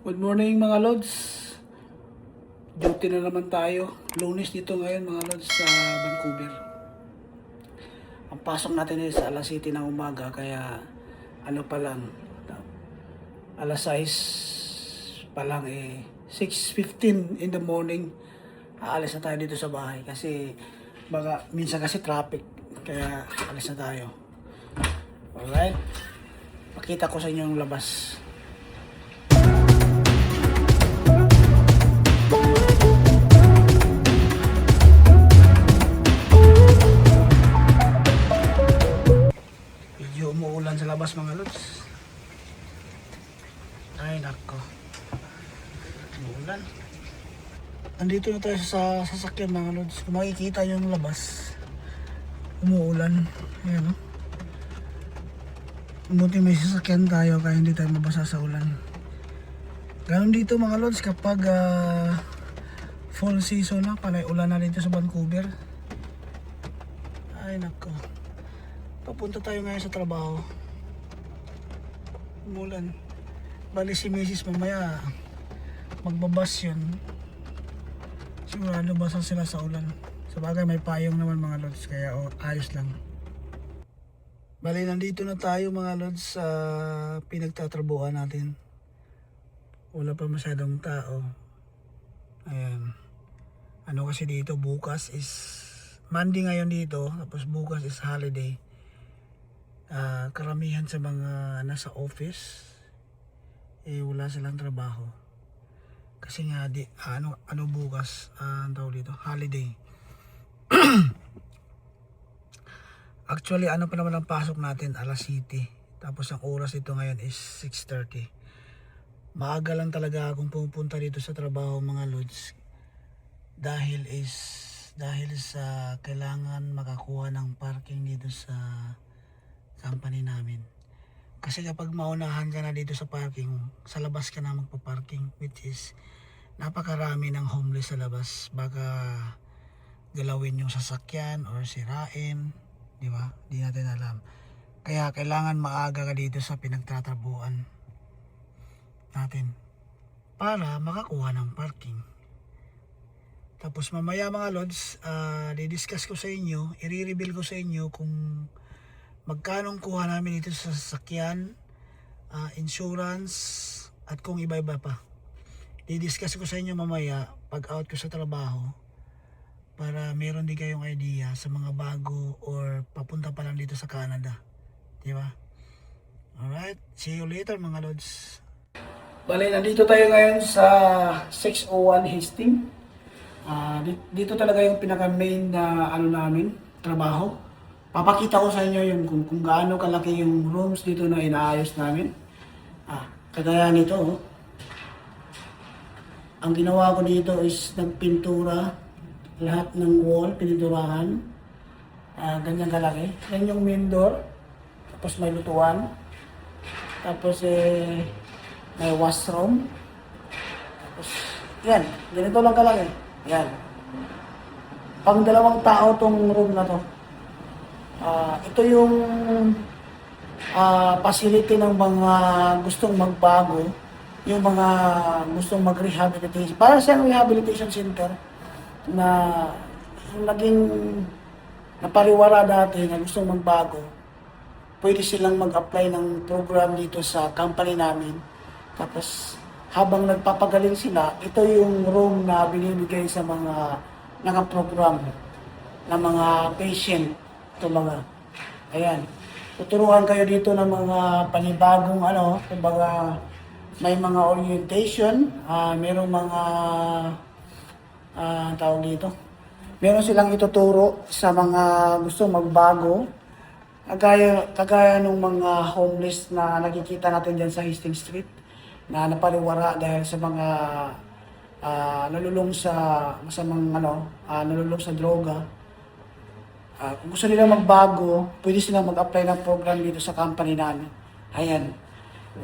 Good morning mga Lods. Duty na naman tayo. Lunes dito ngayon mga Lods sa Vancouver. Ang pasok natin sa alas 7 ng umaga kaya ano pa lang alas 6 pa lang eh 6.15 in the morning aalis na tayo dito sa bahay kasi baka minsan kasi traffic kaya alis na tayo. Alright. Pakita ko sa inyo yung labas. Andito na tayo sa sasakyan mga lods. Kung makikita yung labas, umuulan. Ayan o. Buti may sasakyan tayo kaya hindi tayo mabasa sa ulan. Ganon dito mga lods kapag ah, fall season na, panay ulan na dito sa Vancouver. Ay nako. Papunta tayo ngayon sa trabaho. Umulan. Bali si Mrs. mamaya magbabas yun. Sigurado basa sila sa ulan. Sa bagay may payong naman mga lods kaya oh, ayos lang. Bali nandito na tayo mga lods sa pinagtatrabuhan natin. Wala pa masyadong tao. Ayan. Ano kasi dito bukas is Monday ngayon dito tapos bukas is holiday. Ah, karamihan sa mga nasa office eh wala silang trabaho. Kasi nga di ano ano bukas ang tawag dito holiday. Actually ano pa naman ang pasok natin alas 7. Tapos ang oras dito ngayon is 6:30. Maaga lang talaga akong pupunta dito sa trabaho mga lods. Dahil is dahil sa kailangan makakuha ng parking dito sa company namin. Kasi kapag maunahan ka na dito sa parking, sa labas ka na magpa-parking which is napakarami ng homeless sa labas. Baka galawin yung sasakyan or sirain, di ba? Di natin alam. Kaya kailangan maaga ka dito sa pinagtatrabuhan natin para makakuha ng parking. Tapos mamaya mga lods, uh, didiscuss ko sa inyo, i-reveal ko sa inyo kung magkano kuha namin dito sa sasakyan, ah, insurance, at kung iba-iba pa. Didiscuss ko sa inyo mamaya pag out ko sa trabaho para meron din kayong idea sa mga bago or papunta pa lang dito sa Canada. Di ba? Alright, see you later mga lods. Bale, nandito tayo ngayon sa 601 Hastings. Di- dito talaga yung pinaka main na ano namin, trabaho. Papakita ko sa inyo yung kung, kung gaano kalaki yung rooms dito na inaayos namin. Ah, kagaya nito. oh. Ang ginawa ko dito is nagpintura lahat ng wall, pininturahan. Ah, ganyan kalaki. Yan yung main door. Tapos may lutuan. Tapos eh, may washroom. Tapos, yan. Ganito lang kalaki. Yan. Pang dalawang tao tong room na to. Ah, ito yung ah, facility ng mga gustong magbago, yung mga gustong mag-rehabilitation. Para sa rehabilitation center na naging napariwara dati na gustong magbago, pwede silang mag-apply ng program dito sa company namin. Tapos habang nagpapagaling sila, ito yung room na binibigay sa mga nakaprogram na mga patient. Ito mga, ayan. Tuturuan kayo dito ng mga panibagong ano, kumbaga may mga orientation, ah merong mga ah tawag dito. Meron silang ituturo sa mga gusto magbago. Kagaya, kagaya ng mga homeless na nakikita natin dyan sa Hastings Street na napariwara dahil sa mga ah, nalulung sa masamang ano, ah, nalulung sa droga. Ah, kung gusto nila magbago, pwede silang mag-apply ng program dito sa company namin. Ayan.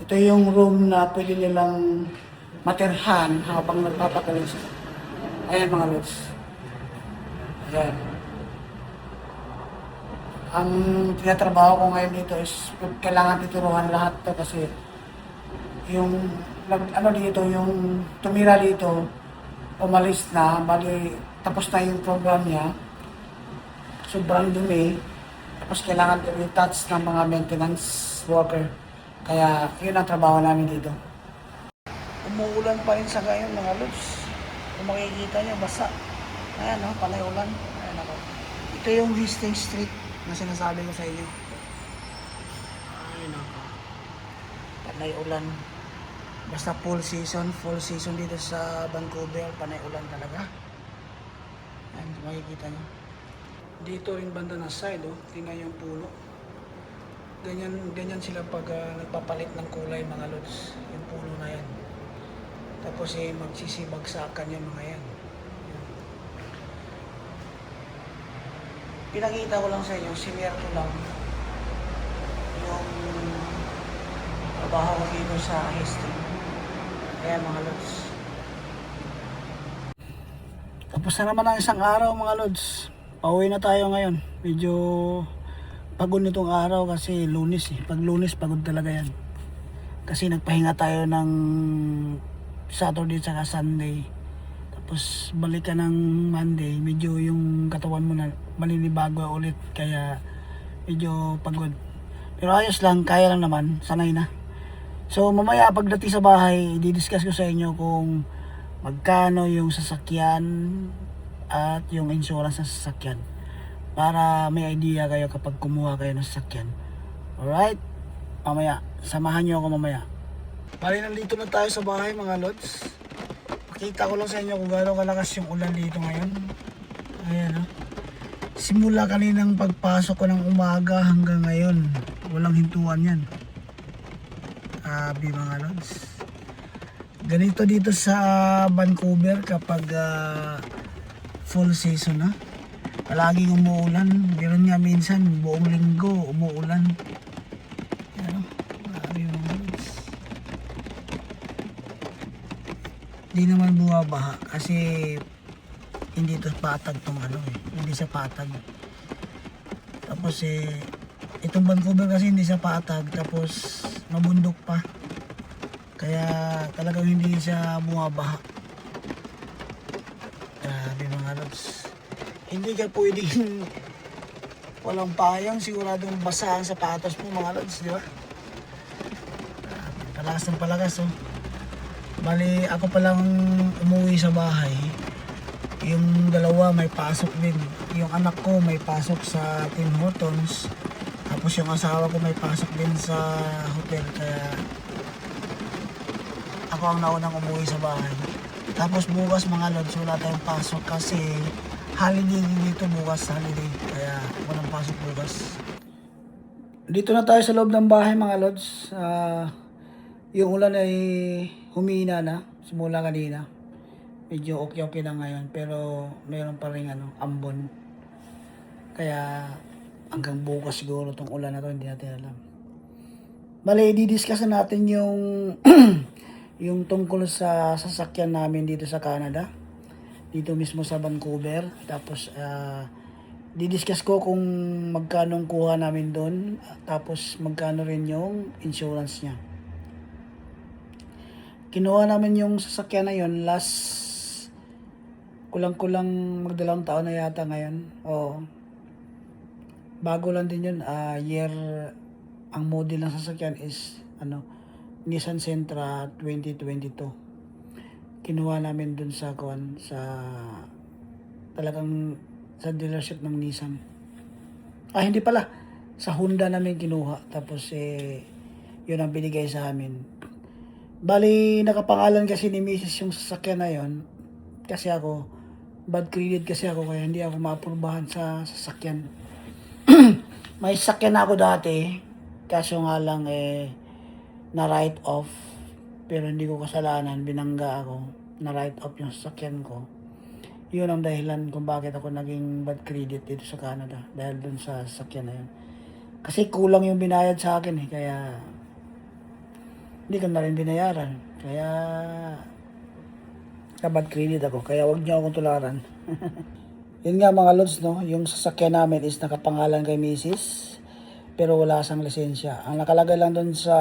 Ito yung room na pwede nilang materhan habang nagpapagaling sila. Ayan mga lods. Ayan. Ang tinatrabaho ko ngayon dito is kailangan tituruan lahat to kasi yung nag, ano dito, yung tumira dito, umalis na, bali, tapos na yung program niya. Sobrang dumi. Tapos kailangan i-touch ng mga maintenance worker. Kaya, yun ang trabaho namin dito. Umuulan pa rin sa ngayon mga lods. Kung makikita nyo, basa. Ayan o, panay ulan. Ayan ako. Ito yung Hastings Street na sinasabi ko sa inyo. Ayan ako. Panay ulan. Basta full season, full season dito sa Vancouver, panay ulan talaga. Ayan, makikita nyo. Dito rin banda na side, oh. tingnan yung puno. Ganyan, ganyan sila pag ah, nagpapalit ng kulay mga lods. Yung puno na yan. Tapos eh, magsisibagsakan yung mga yan. Pinakita ko lang sa inyo, sinare ko lang yung trabaho ko dito sa history. Kaya mga lods. Tapos na naman ang isang araw mga lods. Pauwi na tayo ngayon. Medyo pagod nitong araw kasi lunis eh. Pag lunis pagod talaga yan. Kasi nagpahinga tayo ng Saturday saka Sunday. Tapos balik ka ng Monday, medyo yung katawan mo na maninibago ulit. Kaya medyo pagod. Pero ayos lang, kaya lang naman, sanay na. So mamaya pagdating sa bahay, di-discuss ko sa inyo kung magkano yung sasakyan at yung insurance ng sasakyan para may idea kayo kapag kumuha kayo ng sasakyan. Alright? Mamaya, samahan nyo ako mamaya. Bali, nandito na tayo sa bahay mga lods. Pakita ko lang sa inyo kung gaano kalakas yung ulan dito ngayon. Ayan o. Simula kaninang pagpasok ko ng umaga hanggang ngayon, walang hintuan yan. Abi mga lods. Ganito dito sa Vancouver kapag ah, full season na. Palaging umuulan. Meron nga minsan buong linggo umuulan. Ano? Grabe mga lods. Di naman bumabaha kasi hindi to patag tong ano eh. Hindi siya patag. Tapos eh itong Vancouver kasi hindi siya patag tapos mabundok pa. Kaya talagang hindi siya bumabaha. Grabe mga lods. Hindi ka pwedeng walang payong, siguradong basa ang sapatos mo mga lods, di ba? Grabe, Palakas ng palakas oh. Bali, ako palang umuwi sa bahay. Yung dalawa may pasok din. Yung anak ko may pasok sa Tim Hortons. Tapos yung asawa ko may pasok din sa hotel. Kaya ako ang naunang umuwi sa bahay. Tapos bukas mga lods, wala tayong pasok kasi holiday dito bukas, holiday. Kaya walang pasok bukas. Dito na tayo sa loob ng bahay mga lods. Ah, yung ulan ay humina na simula kanina. Medyo okay-okay na ngayon pero mayroon pa rin ano, ambon. Kaya hanggang bukas siguro tong ulan na to hindi natin alam. Bale, i-discuss na natin yung yung tungkol sa sasakyan namin dito sa Canada. Dito mismo sa Vancouver. Tapos, ah, di-discuss ko kung magkano kuha namin doon. Tapos, magkano rin yung insurance niya. Kinuha namin yung sasakyan na yon last kulang-kulang magdalawang taon na yata ngayon. Oo. Bago lang din yun. ah year, ang model ng sasakyan is ano, Nissan Sentra 2022. Kinuha namin dun sa kuan sa talagang sa dealership ng Nissan. Ah, hindi pala. Sa Honda namin kinuha. Tapos eh, yun ang binigay sa amin. Bali, nakapangalan kasi ni Mrs. yung sasakyan na yon. Kasi ako, bad credit kasi ako kaya hindi ako maapurbahan sa sasakyan. May sasakyan ako dati. Kaso nga lang eh, na write off. Pero hindi ko kasalanan, binangga ako. Na write off yung sasakyan ko. Yun ang dahilan kung bakit ako naging bad credit dito sa Canada. Dahil dun sa sasakyan na yun. Kasi kulang yung binayad sa akin eh. Kaya hindi ko na rin binayaran. Kaya kabad credit ako. Kaya wag niyo akong tularan. Yun nga mga lods, no? Yung sasakyan namin is nakapangalan kay Mrs. Pero wala siyang lisensya. Ang nakalagay lang doon sa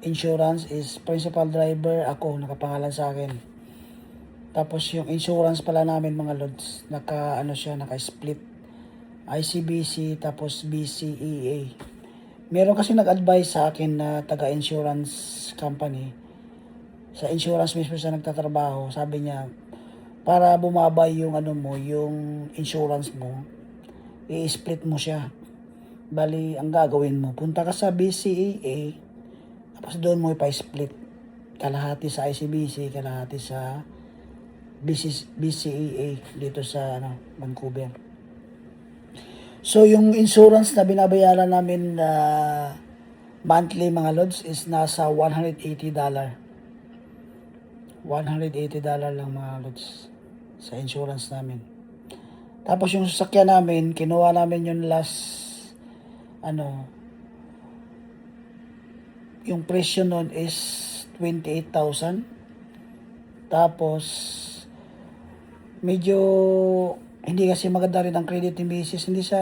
insurance is principal driver ako, nakapangalan sa akin. Tapos yung insurance pala namin mga lods, naka ano siya, naka-split. ICBC tapos BCEA. Meron kasi nag-advise sa akin na taga-insurance company. Sa insurance mismo siya nagtatrabaho. Sabi niya, para bumaba yung ano mo, yung insurance mo, i-split mo siya. Bali, ang gagawin mo, punta ka sa BCEA, tapos doon mo ipa-split. Kalahati sa ICBC, kalahati sa BC, BCEA dito sa ano, Vancouver. So, yung insurance na binabayaran namin na monthly mga lods is nasa $180. $180 lang mga lods sa insurance namin. Tapos yung sasakyan namin, kinuha namin yung last ano yung presyo nun is 28,000. Tapos medyo hindi kasi maganda rin ang credit ni Mrs. Hindi siya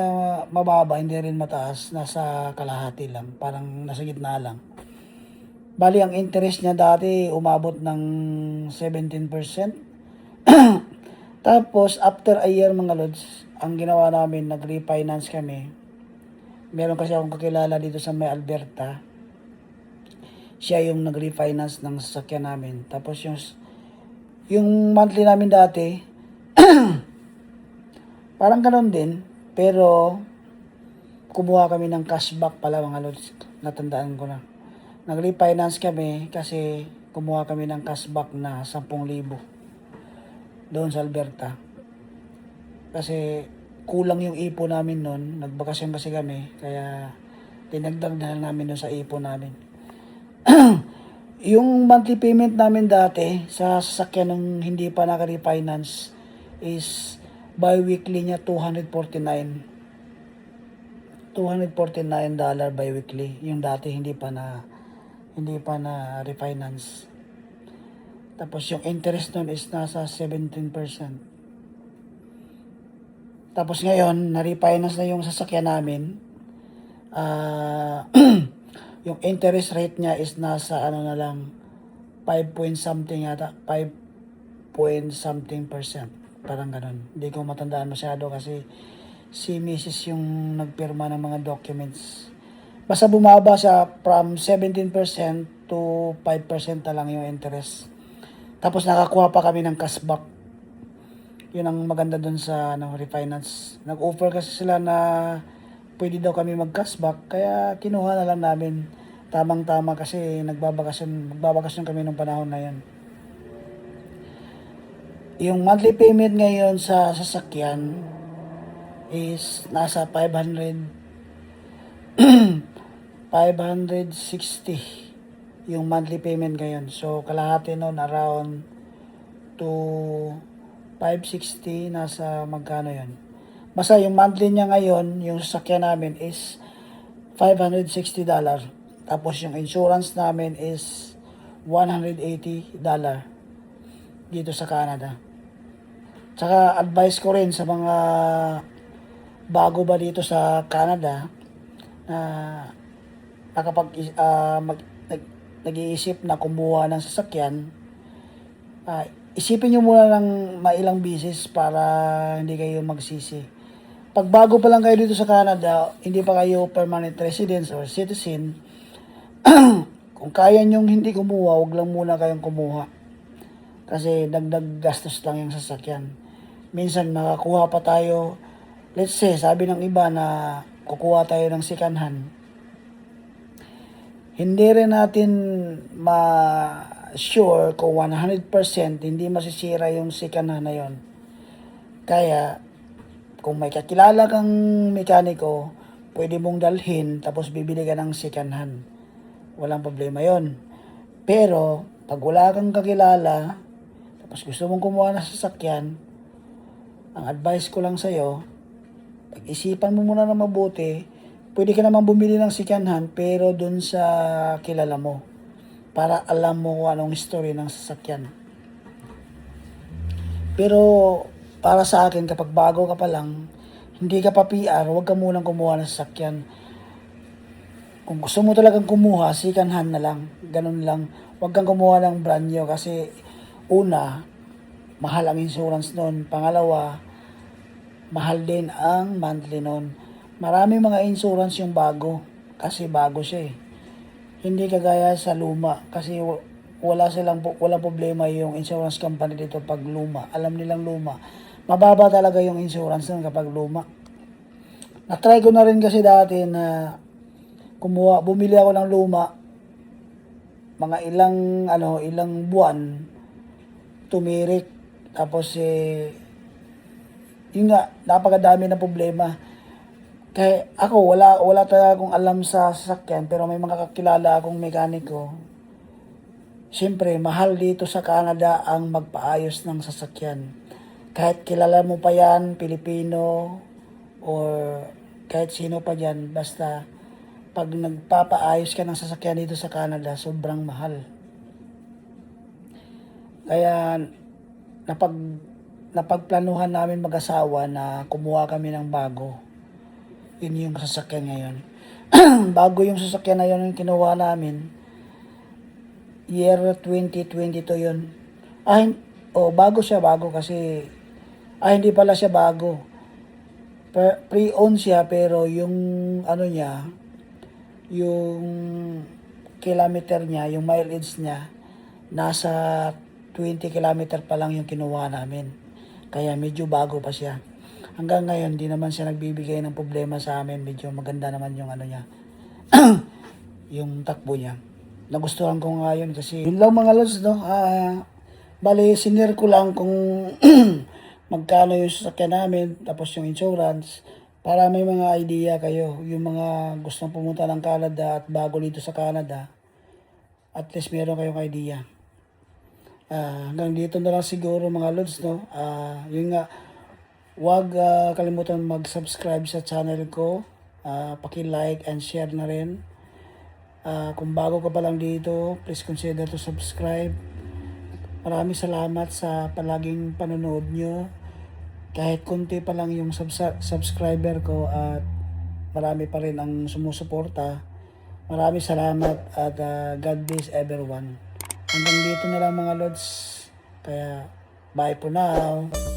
mababa, hindi rin mataas. Nasa kalahati lang. Parang nasa gitna lang. Bali, ang interest niya dati umabot ng 17%. Tapos, after a year mga lods, ang ginawa namin, nag-refinance kami. Meron kasi akong kakilala dito sa may Alberta. Siya yung nag-refinance ng sasakyan namin. Tapos yung, yung monthly namin dati, Parang ganun din, pero kumuha kami ng cashback pala mga lods. Natandaan ko na. Nag-refinance kami kasi kumuha kami ng cashback na 10,000 doon sa Alberta. Kasi kulang yung ipo namin noon. Nagbakasyon kasi kami. Kaya tinagdag na namin doon sa ipo namin. yung monthly payment namin dati sa sasakyan ng hindi pa naka-refinance is bi-weekly niya 249 249 dollar bi-weekly yung dati hindi pa na hindi pa na refinance. Tapos yung interest nun is nasa 17% tapos ngayon na-refinance na yung sasakyan namin. Ah yung interest rate niya is nasa ano na lang 5 point something yata 5 point something percent Parang ganun. Hindi ko matandaan masyado kasi si Mrs. yung nagpirma ng mga documents. Basta bumaba siya from 17% to 5% na lang yung interest. Tapos nakakuha pa kami ng cashback. Yun ang maganda dun sa ano, refinance. Nag-offer kasi sila na pwede daw kami mag-cashback. Kaya kinuha na lang namin. Tamang-tama kasi nagbabakasyon, magbabakasyon kami nung panahon na yun. Yung monthly payment ngayon sa sasakyan is nasa 500 560 yung monthly payment ngayon. So kalahati noon around to 560 nasa magkano yon. Basta yung monthly niya ngayon, yung sasakyan namin is 560 dollar. Tapos yung insurance namin is 180 dollar dito sa Canada. Tsaka advice ko rin sa mga bago ba dito sa Canada na nakapag uh, mag, nag, nag-iisip na kumuha ng sasakyan, uh, isipin nyo muna ng mailang bisis para hindi kayo magsisi. Pag bago pa lang kayo dito sa Canada, hindi pa kayo permanent residence or citizen, kung kaya nyong hindi kumuha, wag lang muna kayong kumuha. Kasi dagdag gastos lang yung sasakyan minsan makakuha pa tayo, let's say, sabi ng iba na kukuha tayo ng sikanhan. Hindi rin natin ma-sure kung 100% hindi masisira yung sikanhan na yon. Kaya, kung may kakilala kang mekaniko, pwede mong dalhin tapos bibili ka ng sikanhan. Walang problema yon. Pero, pag wala kang kakilala, tapos gusto mong kumuha ng sasakyan, ang advice ko lang sa'yo, pag-isipan mo muna na mabuti, pwede ka naman bumili ng sikanhan pero dun sa kilala mo para alam mo anong history ng sasakyan. Pero para sa akin, kapag bago ka pa lang, hindi ka pa PR, huwag ka munang kumuha ng sasakyan. kung gusto mo talagang kumuha, second hand na lang. Ganun lang. Huwag kang kumuha ng brand new kasi una, mahal ang insurance nun. Pangalawa, mahal din ang monthly nun. Marami mga insurance yung bago kasi bago siya eh. Hindi kagaya sa luma kasi wala silang wala problema yung insurance company dito pag luma. Alam nilang luma. Mababa talaga yung insurance nun kapag luma. Na-try ko na rin kasi dati na kumuha, bumili ako ng luma mga ilang ano, ilang buwan tumirik tapos eh yun nga, napakadami na problema. Kaya ako, wala, wala talaga akong alam sa sasakyan, pero may mga kakilala akong mekaniko. Siyempre, mahal dito sa Canada ang magpaayos ng sasakyan. Kahit kilala mo pa yan, Pilipino, or kahit sino pa dyan, basta pag nagpapaayos ka ng sasakyan dito sa Canada, sobrang mahal. Kaya napag napagplanuhan namin mag-asawa na kumuha kami ng bago. Yun yung sasakyan ngayon. bago yung sasakyan na yun yung kinuha namin. Year 2022 yun. Ah, oh, bago siya, bago kasi, ah, hindi pala siya bago. Pre-owned siya, pero yung, ano niya, yung kilometer niya, yung mileage niya, nasa 20 kilometer pa lang yung kinuha namin. Kaya medyo bago pa siya. Hanggang ngayon, di naman siya nagbibigay ng problema sa amin. Medyo maganda naman yung ano niya. yung takbo niya. Nagustuhan ko nga yun kasi yun lang mga lods, no? Ah, bali, sinir ko lang kung magkano yung sasakyan namin, tapos yung insurance, para may mga idea kayo, yung mga gustong pumunta ng Canada at bago dito sa Canada, at least meron kayong idea. Ah, hanggang dito na lang siguro mga lods, no? Ah, yun nga, Huwag ah, kalimutan mag-subscribe sa channel ko. Ah, paki-like and share na rin. Ah, kung bago ka pa lang dito, please consider to subscribe. Maraming salamat sa palaging panonood nyo. Kahit konti pa lang yung subs- subscriber ko at marami pa rin ang sumusuporta. Maraming salamat at ah, God bless everyone. Hanggang dito na lang mga lods. Kaya bye for now.